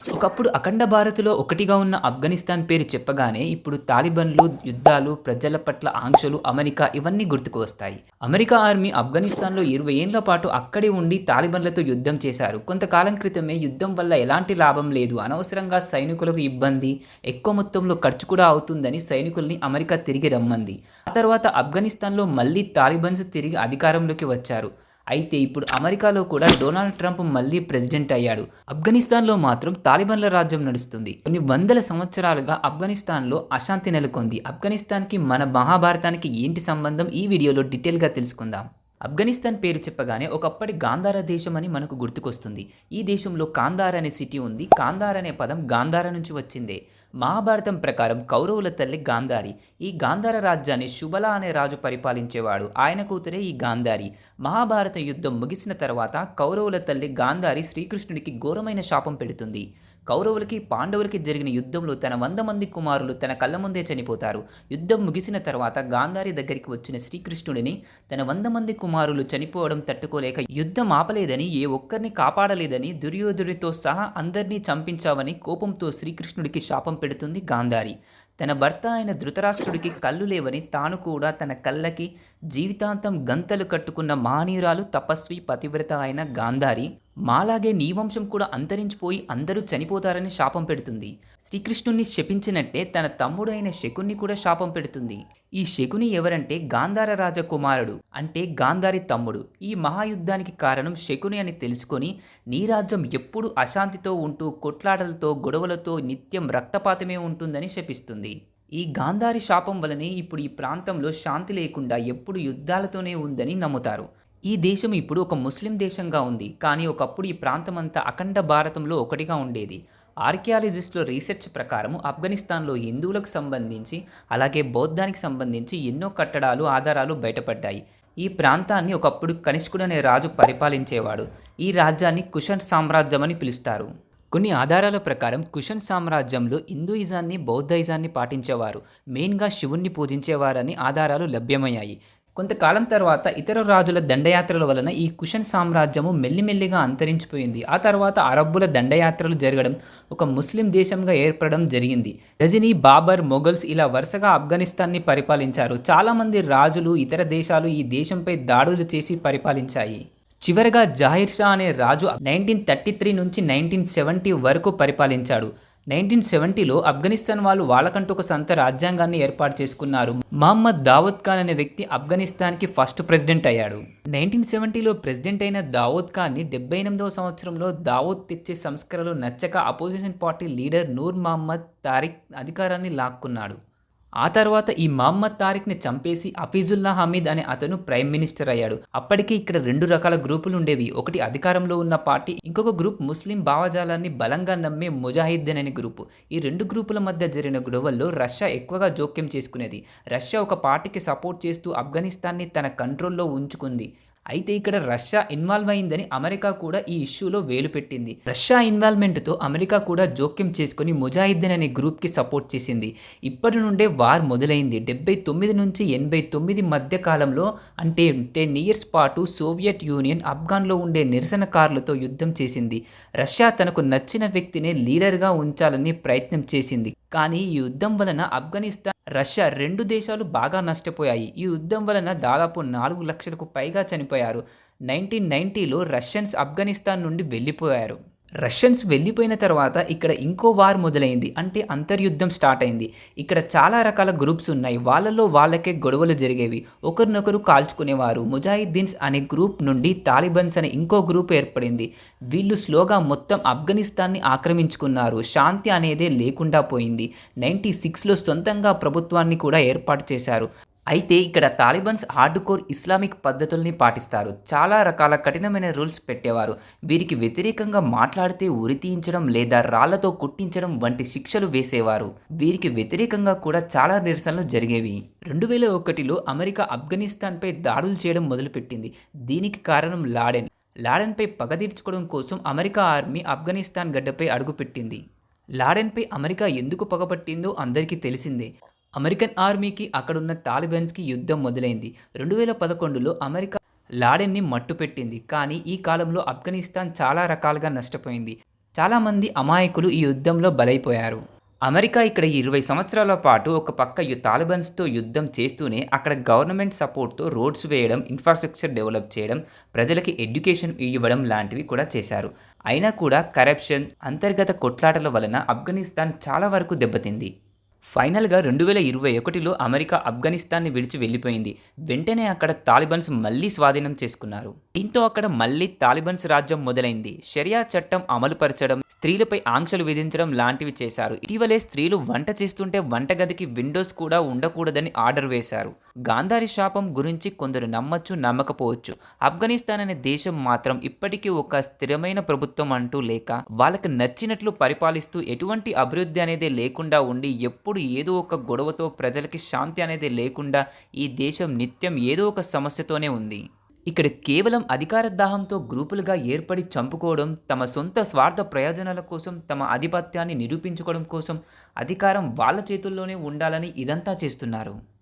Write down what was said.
ఒకప్పుడు అఖండ భారత్లో ఒకటిగా ఉన్న ఆఫ్ఘనిస్తాన్ పేరు చెప్పగానే ఇప్పుడు తాలిబన్లు యుద్ధాలు ప్రజల పట్ల ఆంక్షలు అమెరికా ఇవన్నీ గుర్తుకు వస్తాయి. అమెరికా ఆర్మీ ఆఫ్ఘనిస్తాన్లో ఇరవై ఏళ్ళ పాటు అక్కడే ఉండి తాలిబన్లతో యుద్ధం చేశారు. కొంతకాలం క్రితమే యుద్ధం వల్ల ఎలాంటి లాభం లేదు. అనవసరంగా సైనికులకు ఇబ్బంది ఎక్కువ మొత్తంలో ఖర్చు కూడా అవుతుందని సైనికుల్ని అమెరికా తిరిగి రమ్మంది. ఆ తర్వాత ఆఫ్ఘనిస్తాన్లో మళ్ళీ తాలిబన్స్ తిరిగి అధికారంలోకి వచ్చారు. అయితే ఇప్పుడు అమెరికాలో కూడా డొనాల్డ్ ట్రంప్ మళ్ళీ ప్రెసిడెంట్ అయ్యాడు. ఆఫ్ఘనిస్తాన్లో మాత్రం తాలిబాన్ల రాజ్యం నడుస్తుంది. కొన్ని వందల సంవత్సరాలుగా ఆఫ్ఘనిస్తాన్లో అశాంతి నెలకొంది. ఆఫ్ఘనిస్తాన్కి మన మహాభారతానికి ఏంటి సంబంధం? ఈ వీడియోలో డీటెయిల్గా తెలుసుకుందాం. ఆఫ్ఘనిస్తాన్ పేరు చెప్పగానే ఒకప్పటి గాంధార దేశం అని మనకు గుర్తుకొస్తుంది. ఈ దేశంలో కాందార్ అనే సిటీ ఉంది. కాందార్ అనే పదం గాంధార నుంచి వచ్చిందే. మహాభారతం ప్రకారం కౌరవుల తల్లి గాంధారి. ఈ గాంధార రాజ్యాన్ని శుభలా అనే రాజు పరిపాలించేవాడు. ఆయన కూతురే ఈ గాంధారి. మహాభారత యుద్ధం ముగిసిన తర్వాత కౌరవుల తల్లి గాంధారి శ్రీకృష్ణుడికి ఘోరమైన శాపం పెడుతుంది. కౌరవులకి పాండవులకి జరిగిన యుద్ధంలో తన వంద మంది కుమారులు తన కళ్ళ ముందే చనిపోతారు. యుద్ధం ముగిసిన తర్వాత గాంధారి దగ్గరికి వచ్చిన శ్రీకృష్ణుడిని తన వంద మంది కుమారులు చనిపోవడం తట్టుకోలేక యుద్ధం ఆపలేదని ఏ ఒక్కరిని కాపాడలేదని దుర్యోధుడితో సహా అందరినీ చంపించావని కోపంతో శ్రీకృష్ణుడికి శాపం పెడుతుంది గాంధారి. తన భర్త అయిన ధృతరాష్ట్రుడికి కళ్ళు లేవని తాను కూడా తన కళ్ళకి జీవితాంతం గంతలు కట్టుకున్న మహనీయురాలు తపస్వి పతివ్రత అయిన గాంధారి మాలాగే నీ వంశం కూడా అంతరించిపోయి అందరూ చనిపోతారని శాపం పెడుతుంది. శ్రీకృష్ణుణ్ణి శపించినట్టే తన తమ్ముడు అయిన శకుణ్ణి కూడా శాపం పెడుతుంది. ఈ శకుని ఎవరంటే గాంధార రాజ కుమారుడు అంటే గాంధారి తమ్ముడు. ఈ మహాయుద్ధానికి కారణం శకుని అని తెలుసుకొని నీ రాజ్యం ఎప్పుడు అశాంతితో ఉంటూ కొట్లాటలతో గొడవలతో నిత్యం రక్తపాతమే ఉంటుందని శపిస్తుంది. ఈ గాంధారి శాపం వలనే ఇప్పుడు ఈ ప్రాంతంలో శాంతి లేకుండా ఎప్పుడు యుద్ధాలతోనే ఉందని నమ్ముతారు. ఈ దేశం ఇప్పుడు ఒక ముస్లిం దేశంగా ఉంది. కానీ ఒకప్పుడు ఈ ప్రాంతమంతా అఖండ భారతంలో ఒకటిగా ఉండేది. ఆర్కియాలజిస్టుల రీసెర్చ్ ప్రకారం ఆఫ్ఘనిస్తాన్లో హిందువులకు సంబంధించి అలాగే బౌద్ధానికి సంబంధించి ఎన్నో కట్టడాలు ఆధారాలు బయటపడ్డాయి. ఈ ప్రాంతాన్ని ఒకప్పుడు కనిష్కుడు అనే రాజు పరిపాలించేవాడు. ఈ రాజ్యాన్ని కుషన్ సామ్రాజ్యం అని పిలుస్తారు. కొన్ని ఆధారాల ప్రకారం కుషన్ సామ్రాజ్యంలో హిందూయిజాన్ని బౌద్ధయిజాన్ని పాటించేవారు. మెయిన్గా శివుణ్ణి పూజించేవారని ఆధారాలు లభ్యమయ్యాయి. కొంతకాలం తర్వాత ఇతర రాజుల దండయాత్రల వలన ఈ కుషన్ సామ్రాజ్యము మెల్లిమెల్లిగా అంతరించిపోయింది. ఆ తర్వాత అరబ్బుల దండయాత్రలు జరగడం ఒక ముస్లిం దేశంగా ఏర్పడడం జరిగింది. రజనీ బాబర్ మొఘల్స్ ఇలా వరుసగా ఆఫ్ఘనిస్తాన్ని పరిపాలించారు. చాలామంది రాజులు ఇతర దేశాలు ఈ దేశంపై దాడులు చేసి పరిపాలించాయి. చివరగా జాహిర్ షా అనే రాజు నైన్టీన్ థర్టీ త్రీ నుంచి నైన్టీన్ సెవెంటీ వరకు పరిపాలించాడు. నైన్టీన్ సెవెంటీలో ఆఫ్ఘనిస్తాన్ వాళ్ళు వాళ్ళకంటూ ఒక సొంత రాజ్యాంగాన్ని ఏర్పాటు చేసుకున్నారు. మహమ్మద్ దావత్ ఖాన్ అనే వ్యక్తి ఆఫ్ఘనిస్తాన్కి ఫస్ట్ ప్రెసిడెంట్ అయ్యాడు. నైన్టీన్ సెవెంటీలో ప్రెసిడెంట్ అయిన దావూద్ ఖాన్ని డెబ్బై ఎనిమిదవ సంవత్సరంలో దావూద్ తెచ్చే సంస్కరణలు నచ్చక opposition party leader Noor Mohammad Tarik అధికారాన్ని లాక్కున్నాడు. ఆ తర్వాత ఈ మహమ్మద్ తారిక్ని చంపేసి అఫీజుల్లా హమీద్ అనే అతను ప్రైమ్ మినిస్టర్ అయ్యాడు. అప్పటికి ఇక్కడ రెండు రకాల గ్రూపులు ఉండేవి. ఒకటి అధికారంలో ఉన్న పార్టీ ఇంకొక గ్రూప్ ముస్లిం భావజాలాన్ని బలంగా నమ్మే ముజాహిద్దీన్ అనే గ్రూపు. ఈ రెండు గ్రూపుల మధ్య జరిగిన గొడవల్లో రష్యా ఎక్కువగా జోక్యం చేసుకునేది. రష్యా ఒక పార్టీకి సపోర్ట్ చేస్తూ ఆఫ్ఘనిస్తాన్ని తన కంట్రోల్లో ఉంచుకుంది. అయితే ఇక్కడ రష్యా ఇన్వాల్వ్ అయిందని అమెరికా కూడా ఈ ఇష్యూలో వేలు పెట్టింది. రష్యా ఇన్వాల్వ్మెంట్తో అమెరికా కూడా జోక్యం చేసుకుని ముజాహిద్దీన్ అనే గ్రూప్కి సపోర్ట్ చేసింది. ఇప్పటి నుండే వార్ మొదలైంది. డెబ్బై తొమ్మిది నుంచి ఎనభై తొమ్మిది మధ్య కాలంలో అంటే టెన్ ఇయర్స్ పాటు సోవియట్ యూనియన్ ఆఫ్ఘన్లో ఉండే నిరసనకారులతో యుద్ధం చేసింది. రష్యా తనకు నచ్చిన వ్యక్తినే లీడర్గా ఉంచాలని ప్రయత్నం చేసింది. కానీ ఈ యుద్ధం వలన ఆఫ్ఘనిస్తాన్ రష్యా రెండు దేశాలు బాగా నష్టపోయాయి. ఈ యుద్ధం వలన దాదాపు నాలుగు లక్షలకు పైగా చనిపోయారు. నైన్టీన్ నైంటీలో రష్యన్స్ ఆఫ్ఘనిస్తాన్ నుండి వెళ్ళిపోయారు. రష్యన్స్ వెళ్ళిపోయిన తర్వాత ఇక్కడ ఇంకో వార్ మొదలైంది. అంటే అంతర్యుద్ధం స్టార్ట్ అయింది. ఇక్కడ చాలా రకాల గ్రూప్స్ ఉన్నాయి. వాళ్ళలో వాళ్ళకే గొడవలు జరిగేవి. ఒకరినొకరు కాల్చుకునేవారు. ముజాహిద్దీన్స్ అనే గ్రూప్ నుండి తాలిబన్స్ అనే ఇంకో గ్రూప్ ఏర్పడింది. వీళ్ళు స్లోగా మొత్తం ఆఫ్ఘనిస్తాన్ని ఆక్రమించుకున్నారు. శాంతి అనేదే లేకుండా పోయింది. నైంటీ సిక్స్లో సొంతంగా ప్రభుత్వాన్ని కూడా ఏర్పాటు చేశారు. అయితే ఇక్కడ తాలిబన్స్ హార్డ్ కోర్ ఇస్లామిక్ పద్ధతుల్ని పాటిస్తారు. చాలా రకాల కఠినమైన రూల్స్ పెట్టేవారు. వీరికి వ్యతిరేకంగా మాట్లాడితే ఉరి తీయించడం లేదా రాళ్ళతో కుట్టించడం వంటి శిక్షలు వేసేవారు. వీరికి వ్యతిరేకంగా కూడా చాలా నిరసనలు జరిగేవి. రెండు వేల ఒకటిలో అమెరికా ఆఫ్ఘనిస్తాన్పై దాడులు చేయడం మొదలుపెట్టింది. దీనికి కారణం లాడెన్. లాడెన్పై పగ తీర్చుకోవడం కోసం అమెరికా ఆర్మీ ఆఫ్ఘనిస్తాన్ గడ్డపై అడుగుపెట్టింది. లాడెన్పై అమెరికా ఎందుకు పగపట్టిందో అందరికీ తెలిసిందే. అమెరికన్ ఆర్మీకి అక్కడున్న తాలిబాన్స్కి యుద్ధం మొదలైంది. రెండు వేల పదకొండులో అమెరికా లాడెన్ని మట్టుపెట్టింది. కానీ ఈ కాలంలో ఆఫ్ఘనిస్తాన్ చాలా రకాలుగా నష్టపోయింది. చాలామంది అమాయకులు ఈ యుద్ధంలో బలైపోయారు. అమెరికా ఇక్కడ ఇరవై సంవత్సరాల పాటు ఒక పక్క తాలిబన్స్తో యుద్ధం చేస్తూనే అక్కడ గవర్నమెంట్ సపోర్ట్తో రోడ్స్ వేయడం ఇన్ఫ్రాస్ట్రక్చర్ డెవలప్ చేయడం ప్రజలకి ఎడ్యుకేషన్ ఇవ్వడం లాంటివి కూడా చేశారు. అయినా కూడా కరప్షన్ అంతర్గత కొట్లాటల వలన ఆఫ్ఘనిస్తాన్ చాలా వరకు దెబ్బతింది. ఫైనల్గా రెండు వేల ఇరవై ఒకటిలో అమెరికా ఆఫ్ఘనిస్తాన్ని విడిచి వెళ్ళిపోయింది. వెంటనే అక్కడ తాలిబన్స్ మళ్ళీ స్వాధీనం చేసుకున్నారు. దీంతో అక్కడ మళ్ళీ తాలిబన్స్ రాజ్యం మొదలైంది. షరియా చట్టం అమలుపరచడం స్త్రీలపై ఆంక్షలు విధించడం లాంటివి చేశారు. ఇటీవలే స్త్రీలు వంట చేస్తుంటే వంటగదికి విండోస్ కూడా ఉండకూడదని ఆర్డర్ వేశారు. గాంధారి శాపం గురించి కొందరు నమ్మచ్చు నమ్మకపోవచ్చు. ఆఫ్ఘనిస్తాన్ అనే దేశం మాత్రం ఇప్పటికీ ఒక స్థిరమైన ప్రభుత్వం అంటూ లేక వాళ్ళకి నచ్చినట్లు పరిపాలిస్తూ ఎటువంటి అభివృద్ధి అనేది లేకుండా ఉండి ఎప్పుడు ఏదో ఒక గొడవతో ప్రజలకి శాంతి అనేది లేకుండా ఈ దేశం నిత్యం ఏదో ఒక సమస్యతోనే ఉంది. ఇక్కడ కేవలం అధికార దాహంతో గ్రూపులుగా ఏర్పడి చంపుకోవడం తమ సొంత స్వార్థ ప్రయోజనాల కోసం తమ ఆధిపత్యాన్ని నిరూపించుకోవడం కోసం అధికారం వాళ్ళ చేతుల్లోనే ఉండాలని ఇదంతా చేస్తున్నారు.